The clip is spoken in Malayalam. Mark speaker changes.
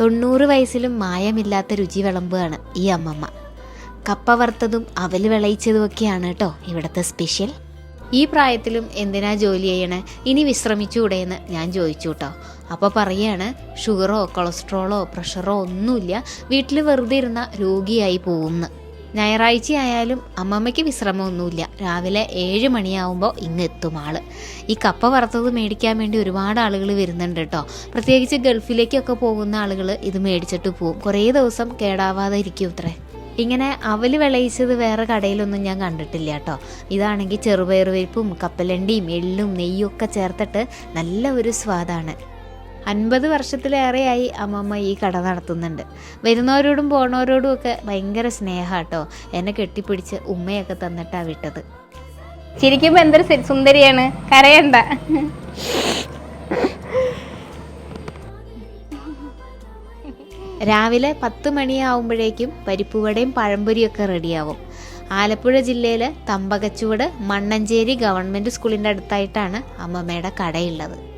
Speaker 1: തൊണ്ണൂറ് വയസ്സിലും മായമില്ലാത്ത രുചി വിളമ്പുകയാണ് ഈ അമ്മമ്മ. കപ്പ വറുത്തതും അവൽ വിളയിച്ചതും ഒക്കെയാണ് കേട്ടോ ഇവിടുത്തെ സ്പെഷ്യൽ. ഈ പ്രായത്തിലും എന്തിനാ ജോലി ചെയ്യണേ? ഇനി വിശ്രമിച്ചുകൂടെയെന്ന് ഞാൻ ചോദിച്ചു കേട്ടോ. അപ്പോൾ പറയാണ് ഷുഗറോ കൊളസ്ട്രോളോ പ്രഷറോ ഒന്നുമില്ല. വീട്ടിൽ വെറുതെ ഇരുന്ന രോഗിയായി പോകുമെന്ന് ഞായറാഴ്ച ആയാലും അമ്മമ്മയ്ക്ക് വിശ്രമമൊന്നുമില്ല. രാവിലെ ഏഴ് മണിയാവുമ്പോൾ ഇങ്ങെത്തും ആൾ. ഈ കപ്പ വറുത്തത് മേടിക്കാൻ വേണ്ടി ഒരുപാട് ആളുകൾ വരുന്നുണ്ട് കേട്ടോ. പ്രത്യേകിച്ച് ഗൾഫിലേക്കൊക്കെ പോകുന്ന ആളുകൾ ഇത് മേടിച്ചിട്ട് പോകും കുറേ ദിവസം കേടാവാതെ ഇരിക്കും ഇത്രേ. ഇങ്ങനെ അവൽ വിളയിച്ചത് വേറെ കടയിലൊന്നും ഞാൻ കണ്ടിട്ടില്ല കേട്ടോ. ഇതാണെങ്കിൽ ചെറുപയർ വേപ്പും കപ്പലണ്ടിയും എള്ളും നെയ്യും ഒക്കെ ചേർത്തിട്ട് നല്ല ഒരു സ്വാദാണ്. അൻപത് വർഷത്തിലേറെയായി അമ്മമ്മ ഈ കട നടത്തുന്നുണ്ട്. വരുന്നവരോടും പോണവരോടും ഒക്കെ ഭയങ്കര സ്നേഹാട്ടോ. കേട്ടോ എന്നെ കെട്ടിപ്പിടിച്ച് ഉമ്മയൊക്കെ തന്നിട്ടാണ് വിട്ടത്.
Speaker 2: ശരിക്കും എന്തൊരു സുന്ദരിയാണ്. കരയണ്ട.
Speaker 1: രാവിലെ പത്ത് മണിയാവുമ്പോഴേക്കും പരിപ്പുവടയും പഴംപൊരിയൊക്കെ റെഡിയാവും. ആലപ്പുഴ ജില്ലയിലെ തമ്പകച്ചുവട് മണ്ണഞ്ചേരി ഗവൺമെന്റ് സ്കൂളിന്റെ അടുത്തായിട്ടാണ് അമ്മമ്മയുടെ കടയുള്ളത്.